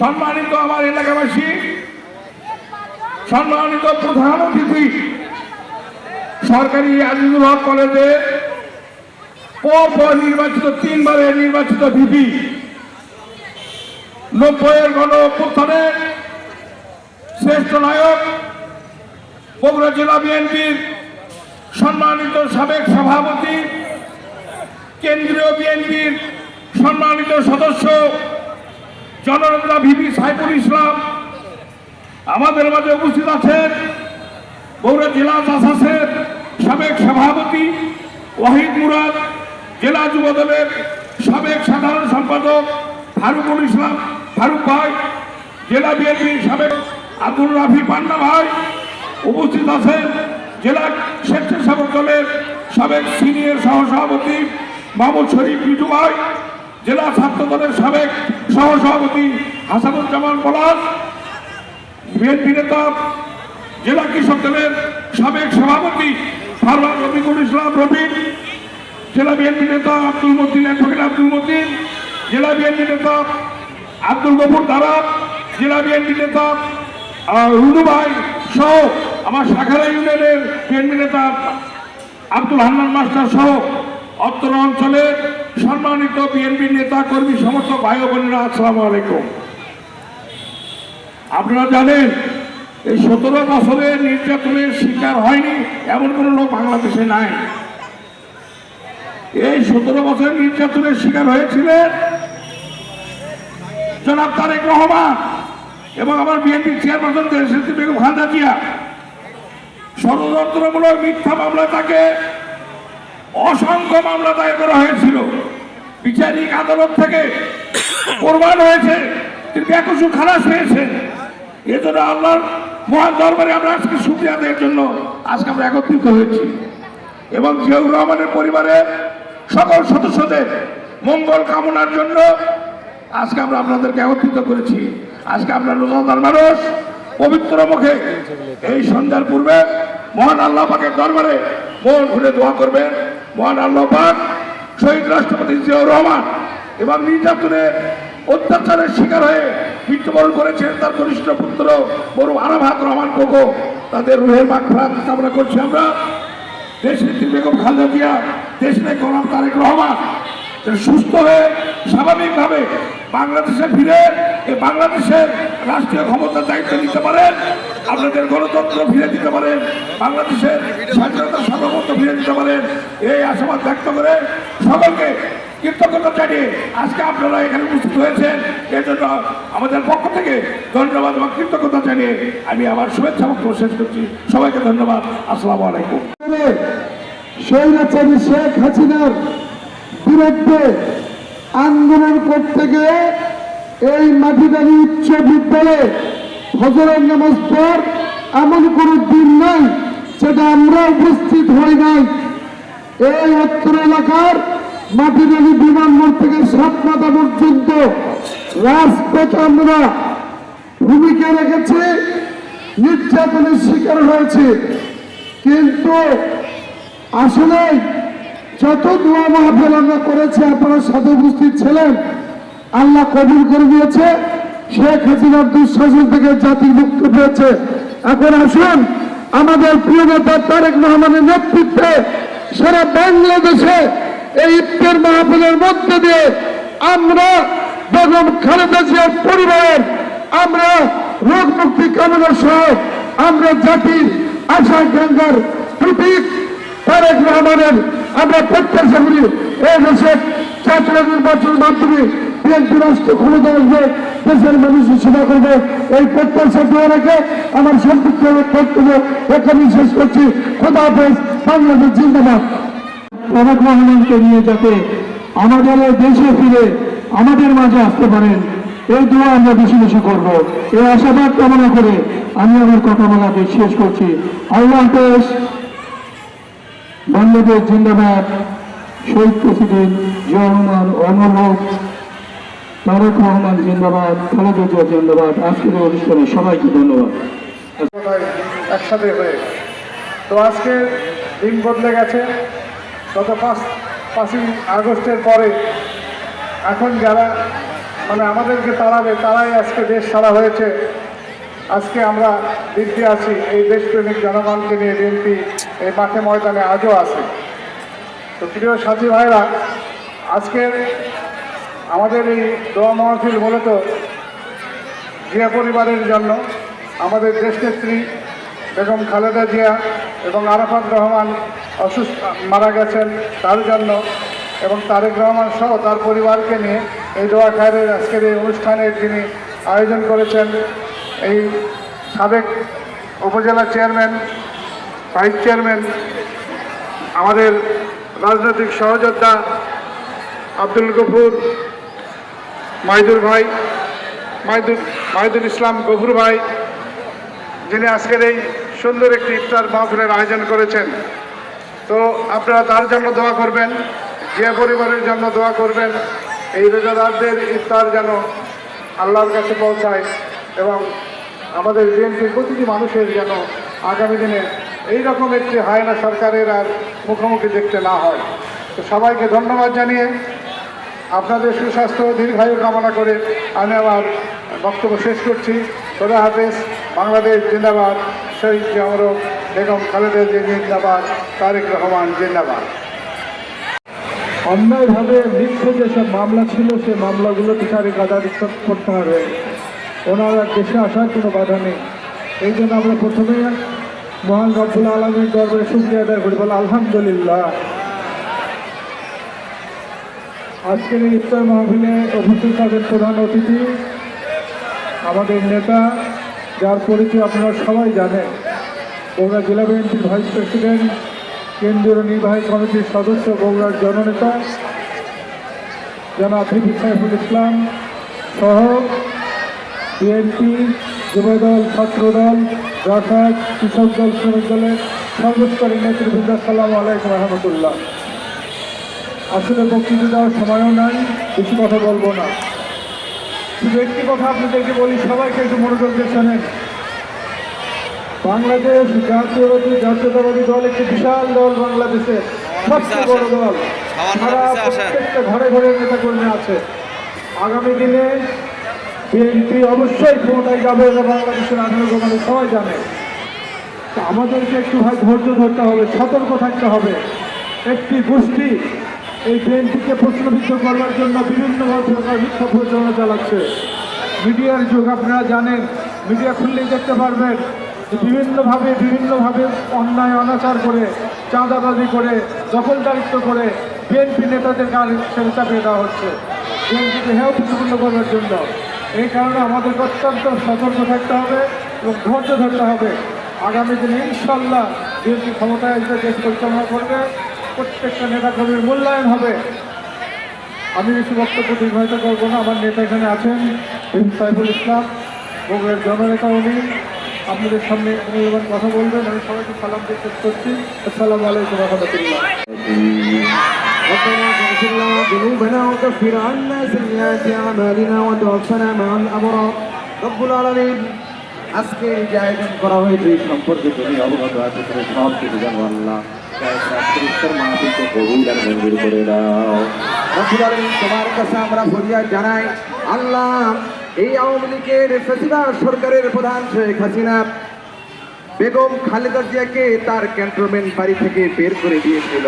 সম্মানিত আমার এলাকাবাসী, সম্মানিত প্রধান অতিথি, সরকারি আজিজুল হক কলেজে নির্বাচিত তিনবারের নির্বাচিত ভিপি, নব্বইয়ের গণ শ্রেষ্ঠ নায়ক, বগুড়া জেলা বিএনপির সম্মানিত সাবেক সভাপতি, কেন্দ্রীয় বিএনপির সম্মানিত সদস্য জননেতা ভিপি সাইফুল ইসলাম আমাদের মাঝে উপস্থিত আছেন। বগুড়া জেলা জাসাসের সাবেক সভাপতি ওয়াহিদ মুরাদ, জেলা যুবদলের সাবেক সাধারণ সম্পাদক ফারুকুল ইসলাম ফারুক ভাই, জেলা বিএনপির সাবেক আব্দুল রাফি পান্না ভাই উপস্থিত আছেন। জেলা স্বেচ্ছাসেবক দলের সাবেক সিনিয়র সহসভাপতি মাহমুদ শরীফ বিটু ভাই জেলা ছাত্র দলের সাবেক সহসভাপতি হাসানুজ্জামান পলাশ, বিএনপি নেতা, জেলা কৃষক দলের সাবেক সভাপতি ফারুক রফিকুল ইসলাম রফিক, জেলা বিএনপি নেতা আব্দুল মতিন, অ্যাডভোকেট আব্দুল মতিন, জেলা বিএনপি নেতা আব্দুল গফুর দারা জেলা বিএনপি নেতা রুনু ভাই সহ আমার শাখারা ইউনিয়নের বিএনপি নেতা আব্দুল হান্নান মাস্টার সহ অত্র অঞ্চলের সম্মানিত বিএনপি নেতা, কর্মী, সমস্ত ভাই বোনেরা, আসসালামু আলাইকুম। আপনারা জানেন, এই সতেরো বছরের নির্যাতনের শিকার হয়নি এমন কোনো লোক বাংলাদেশে নাই। এই সতেরো বছর নির্যাতনের শিকার হয়েছিলেন জনাব তারেক রহমান এবং আমার বিএনপি চেয়ারপারসন দেশনেত্রী বেগম খালেদা জিয়া। ষড়যন্ত্রমূলক মিথ্যা মামলা তাকে অসংখ্য মামলা দায়ের করা হয়েছিল। বিচারিক আদালত থেকে কোরবান হয়েছে তিনি বেকসু খালাস হয়েছে এজন্য আল্লাহর মহান দরবারে আমরা আজকে সুক্রিয়া দেওয়ার জন্য আজকে আমরা একত্রিত হয়েছি। এবং জিয়াউর রহমানের পরিবারের সকল সদস্যদের মঙ্গল কামনার জন্য আজকে আমরা আপনাদেরকে একত্রিত করেছি। আজকে আমরা রোজাদার মানুষ, পবিত্র মুখে এই সন্ধ্যার পূর্বে মহান আল্লাহ পাকের দরবারে মন ঘুরে দোয়া করবেন। মহান আল্লাহ পাক শহীদ রাষ্ট্রপতি জিয়াউর রহমান এবং নির্যাতনের অত্যাচারের শিকার হয়ে মৃত্যুবরণ করেছেন তার কনিষ্ঠ পুত্র বড় আরাভাত রহমান কোকো তাদের রুহের মাঠ কামনা করছি আমরা। দেশনেত্রী বেগম খালেদা জিয়া, দেশ নেই গোলাম তারেক রহমান সুস্থ হয়ে স্বাভাবিকভাবে বাংলাদেশে ফিরে এই বাংলাদেশের রাষ্ট্রীয় ক্ষমতার দায়িত্ব নিতে পারেন, আপনাদের গণতন্ত্র ফিরে দিতে পারেন, বাংলাদেশের স্বাধীনতা সার্বভৌমত্ব ফিরে দিতে পারেন, এই আশাবাদ ব্যক্ত করে সকলকে কৃতজ্ঞতা জানিয়ে আজকে আপনারা এখানে উপস্থিত হয়েছেন। এর জন্য আমাদের পক্ষ থেকে ধন্যবাদ এবং কৃতজ্ঞতা জানিয়ে আমি আমার শুভেচ্ছা বক্তব্য শেষ করছি। সবাইকে ধন্যবাদ। আসসালামু আলাইকুম। স্বৈরাচারী শেখ হাসিনার বিরুদ্ধে আন্দোলন করতে গিয়ে এই মাটিদারি উচ্চ বিদ্যালয়ে হজরের নামাজ পর এমন কোনো দিন নাই সেটা আমরা উপস্থিত হই নাই। এই অত্র এলাকার মাটিদারি বিমানবন্দর থেকে সাতমাথা পর্যন্ত রাজপথে আমরা ভূমিকা রেখেছি, নির্যাতনের শিকার হয়েছে। কিন্তু আসলে যত দোয়া মাহফিল আমরা করেছি, আপনারা সাথে উপস্থিত ছিলেন। আল্লাহ কবুল করে দিয়েছে শেখ হাসিনার দুঃশাসন থেকে জাতি মুক্ত পেয়েছে। এখন আসুন, আমাদের প্রিয় নেতা তারেক রহমানের নেতৃত্বে সারা বাংলাদেশে এই ইফতার মাহফিলের মধ্যে দিয়ে আমরা বেগম খালেদা জিয়ার পরিবারের, আমরা রোগ মুক্তি কামনা সহ আমরা জাতির আশা গঙ্গার প্রতীক তারেক রহমানের, আমরা প্রত্যাশা করি, এই দেশের জাতীয় নির্বাচনের মাধ্যমে রাষ্ট্র ক্ষমতা আসবে, দেশের মানুষের সেবা করবে। এই প্রত্যাশা দিয়ে রেখে আমার সম্পৃক্ত বক্তব্য এখানেই শেষ করছি। বাংলাদেশ জিন্দাবাদ। রহমানকে নিয়ে যাতে আমাদের দেশে ফিরে আমাদের মাঝে আসতে পারেন, এই দোয়া আমরা বেশি বেশি করব। এই আশাবাদ কামনা করে আমি আমার কথা বলাকে শেষ করছি। আল্লাহ বাংলাদেশ জিন্দাবাদ। শহীদ প্রেসিডেন্ট জিয়া অমর তারেক রহমান জিন্দাবাদ, খালেদা জিয়া জিন্দাবাদ, আজকের অনুষ্ঠানে সবাইকে ধন্যবাদ। একসাথে হয়ে। তো আজকে দিন বদলে গেছে। গত পাঁচ, পাঁচই আগস্টের পরে এখন যারা মানে আমাদেরকে তাড়াবে, তারাই আজকে দেশ ছাড়া হয়েছে। আজকে আমরা দিব্যে আছি, এই দেশপ্রেমিক জনগণকে নিয়ে বিএনপি এই মাঠে ময়দানে আজও আছে। তো প্রিয় সাথী ভাইরা, আজকের আমাদের এই দোয়া মহফিল মূলত জিয়া পরিবারের জন্য। আমাদের দেশনেত্রী বেগম খালেদা জিয়া এবং আরাফাত রহমান অসুস্থ, মারা গেছেন তার জন্য এবং তারেক রহমান সহ তার পরিবারকে নিয়ে এই দোয়া খায়ের আজকের এই অনুষ্ঠানের যিনি আয়োজন করেছেন, এই সাবেক উপজেলা চেয়ারম্যান, ভাইস চেয়ারম্যান, আমাদের রাজনৈতিক সহযোদ্ধা আব্দুল গফুর মাইদুর ভাই মাইদুর মাহিদুল ইসলাম গফুর ভাই, যিনি আজকের এই সুন্দর একটি ইফতার মাহফিলের আয়োজন করেছেন। তো আপনারা তার জন্য দোয়া করবেন, যে পরিবারের জন্য দোয়া করবেন, এই রোজাদারদের ইফতার যেন আল্লাহর কাছে পৌঁছায় এবং আমাদের বিএনপির প্রতিটি মানুষের যেন আগামী দিনে এই রকম একটি হায়না সরকারের আর মুখোমুখি দেখতে না হয়। তো সবাইকে ধন্যবাদ জানিয়ে আপনাদের সুস্বাস্থ্য দীর্ঘায়ু কামনা করে আমি আমার বক্তব্য শেষ করছি। খোদা হাফেজ, বাংলাদেশ জিন্দাবাদ। শহীদ জামরক বেগম খালেদা জিন্দাবাদ, তারেক রহমান জিন্দাবাদ। অন্যায়ভাবে মিথ্যে যেসব মামলা ছিল সেই মামলাগুলো বিচারে কাজা করতে হবে। ওনারা দেশে আসার কোনো বাধা নেই। এই জন্য আমরা প্রথমে মহান রব্বুল আলমীর দরবারে শুক্রিয়া আদায় করি। বলে আলহামদুলিল্লাহ। আজকের এই ইফতার মাহফিলে উপস্থিত থাকেন প্রধান অতিথি, আমাদের নেতা, যার পরিচয় আপনারা সবাই জানেন। বগুড়া জেলা বিএনপির ভাইস প্রেসিডেন্ট, কেন্দ্রীয় নির্বাহী কমিটির সদস্য, বগুড়ার জননেতা, জনাব ভিপি সাইফুল ইসলাম সহ বিএনপি যুবদল, ছাত্রদল রাসাদ কৃষক দল, শ্রমিক দলের সর্বস্তরের নেতৃবৃন্দ সালাম আলাইকুম রহমতুল্লাহ। আসলে বক্তৃতা দেওয়ার সময়ও নাই বেশি কথা বলব না। শুধু একটি কথা আপনাদেরকে বলি সবাইকে একটু মনোযোগ দিয়ে শোনেন। বাংলাদেশ জাতীয়বাদী জাতীয়তাবাদী দল একটি বিশাল দল বাংলাদেশের সবচেয়ে বড় দল। সারা প্রত্যেকটা ঘরে ঘরে নেতা কর্মী আছে। আগামী দিনে বিএনপি অবশ্যই ক্ষমতায় যাবে এটা বাংলাদেশের আঠারো মানে সবাই জানে। আমাদেরকে একটু ভাই ধৈর্য ধরতে হবে সতর্ক থাকতে হবে। একটি গোষ্ঠী এই ট্রেনটিকে প্রশ্নবিদ্ধ করবার জন্য বিভিন্নভাবে সরকার মিথ্যা প্রচারণা চালাচ্ছে। মিডিয়ার যুগ আপনারা জানেন, মিডিয়া খুললেই দেখতে পারবেন বিভিন্নভাবে বিভিন্নভাবে অন্যায়, অনাচার করে, চাঁদাবাজি করে, দখলদারিত্ব করে বিএনপি নেতাদের গান হিসেবে চাপিয়ে দেওয়া হচ্ছে। বিএনপিকে হেয় প্রতিপূর্ণ করবার জন্য। এই কারণে আমাদেরকে অত্যন্ত সতর্ক থাকতে হবে এবং ধৈর্য ধরতে হবে। আগামী দিনে ইনশাল্লাহ বিএনপি ক্ষমতায় দেশ পরিচালনা করবে। প্রত্যেকটা নেতাকর্মীর মূল্যায়ন হবে আমি বেশি বক্তব্য দীর্ঘায়িত করবো না আমার নেতা এখানে আছেন ভীম সাইফুল ইসলাম বগুড়ার জননেতা উনি আপনাদের সামনে মূল্যবান কথা বলবেন আমি সবাইকে সালাম দিয়ে শেষ করছি আসসালামু আলাইকুম রহমতুল্লাহ ربنا اغفر لنا ذنوبنا وكفر عنا سيئات اعمالنا وتوفنا مع الابرار رب العالمين আজকে এই যে আয়োজন করা হয়েছে এই সম্পর্কে তুমি অবগত আছো তুমি সব কিছু জানো আল্লাহ মঞ্জুর করে কাছে আমরা ফরিয়াদ জানাই আল্লাহ এই আওয়ামী লীগের সরকারের প্রধান শেখ হাসিনা বেগম খালেদা তার ক্যান্টনমেন্ট বাড়ি থেকে বের করে দিয়েছিল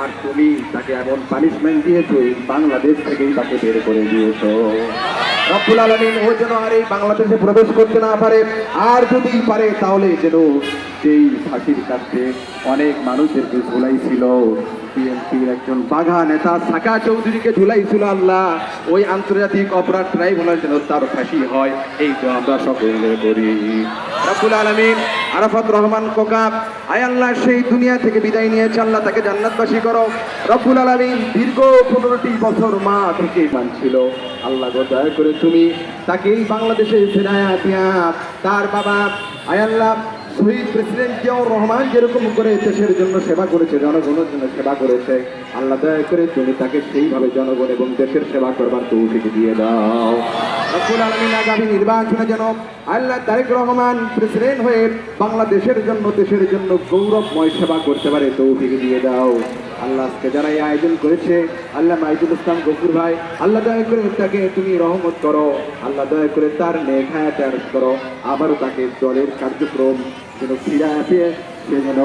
আর তুমি তাকে এমন পানিশমেন্ট দিয়েছ, বাংলাদেশ থেকেই তাকে বের করে দিয়েছ। রব্বুল আলমিন ও যেন আর এই বাংলাদেশে প্রবেশ করতে না পারে, আর যদি পারে, তাহলে যেন সেই ফাঁসির কাছে অনেক মানুষেরকে ঝুলাইছিল বিএনপির একজন বাঘা নেতা সাকা চৌধুরীকে ঝুলাইছিল আল্লাহ। ওই আন্তর্জাতিক অপরাধ ট্রাইব্যুনাল যেন তার ফাঁসি হয়, এই তো আমরা সকলে করি। রাব্বুল আলামিন আরাফাত রহমান কোকা আয় আল্লাহ, সেই দুনিয়া থেকে বিদায় নিয়েছে আল্লাহ, তাকে জান্নাতবাসী করো। রব্বুল আলামিন দীর্ঘ পনেরোটি বছর মা থেকে মানছিল আল্লাহ দয়া করে তুমি তাকে এই বাংলাদেশে ফেরায়া দিয়া, তার বাবা, আয় আল্লাহ শহীদ প্রেসিডেন্ট জিয়াউর রহমান যেরকম করে দেশের জন্য সেবা করেছে, জনগণের জন্য সেবা করেছে, আল্লাহ দয়া করে তুমি তাকে সেইভাবে জনগণ এবং দেশের সেবা করবার তৌফিক দিয়ে দাও। আল্লাহ তারেক রহমান প্রেসিডেন্ট হয়ে বাংলাদেশের জন্য, দেশের জন্য গৌরবময় সেবা করতে পারে দিয়ে দাও। যারা এই আয়োজন করেছে, আল্লাহ ইসলাম ভাই, আল্লাহ দয়া করে তাকে তুমি রহমত করো, আল্লাহ দয়া করে তার আরজ করো, আবারও তাকে দলের কার্যক্রম যেন ফিরে আসে সে যেন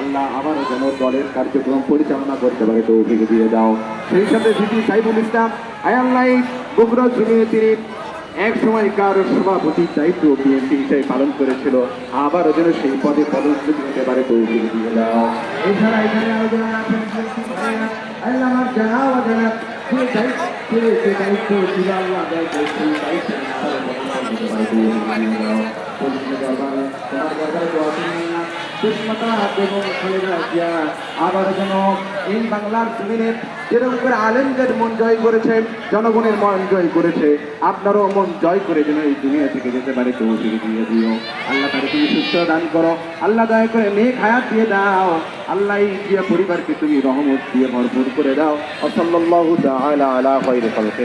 আল্লাহ আবার যেন দলের কার্যক্রম পরিচালনা করতে পারে, তৌফিক দিয়ে দাও। সেই সাথে সিটি সাইফুল ইসলাম আয় আল্লাহ এই বগুড়া জমিয়ে তিনি এক সময়কার সভাপতির দায়িত্ব বিএনপি হিসেবে পালন করেছিল, আবারও যেন সেই পদে পদচ্যুত হতে পারে, তৌফিক দিয়ে দাও। এছাড়া এখানে আলোচনা আছেন আল্লাহ আমার জানা অজানা যে দায়িত্ব যে দায়িত্ব ছিল আল্লাহ আবার যেন এই বাংলার জমিনে যেরকম করে আলেমদের মন জয় করেছে, জনগণের মন জয় করেছে, আপনারও মন জয় করে যেন এই দুনিয়া থেকে যেতে পারে, তৌফিক দিয়ে দিও। আল্লাহ তাকে তুমি সুস্থ দান করো। আল্লাহ দয়া করে নেক হায়াত দিয়ে দাও। আল্লাহ জিয়া পরিবারকে তুমি রহমত দিয়ে ভরপুর করে দাও।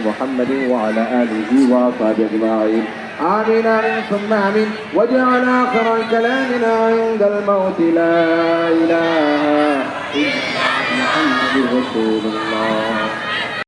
মুহাম্মাদিন ওয়া আলা আলিহি ওয়া সাহবিহি আজমাইন। آمين آمين ثم آمين. واجعل آخر كلامنا عند الموت. لا إله إلا محمد رسول الله.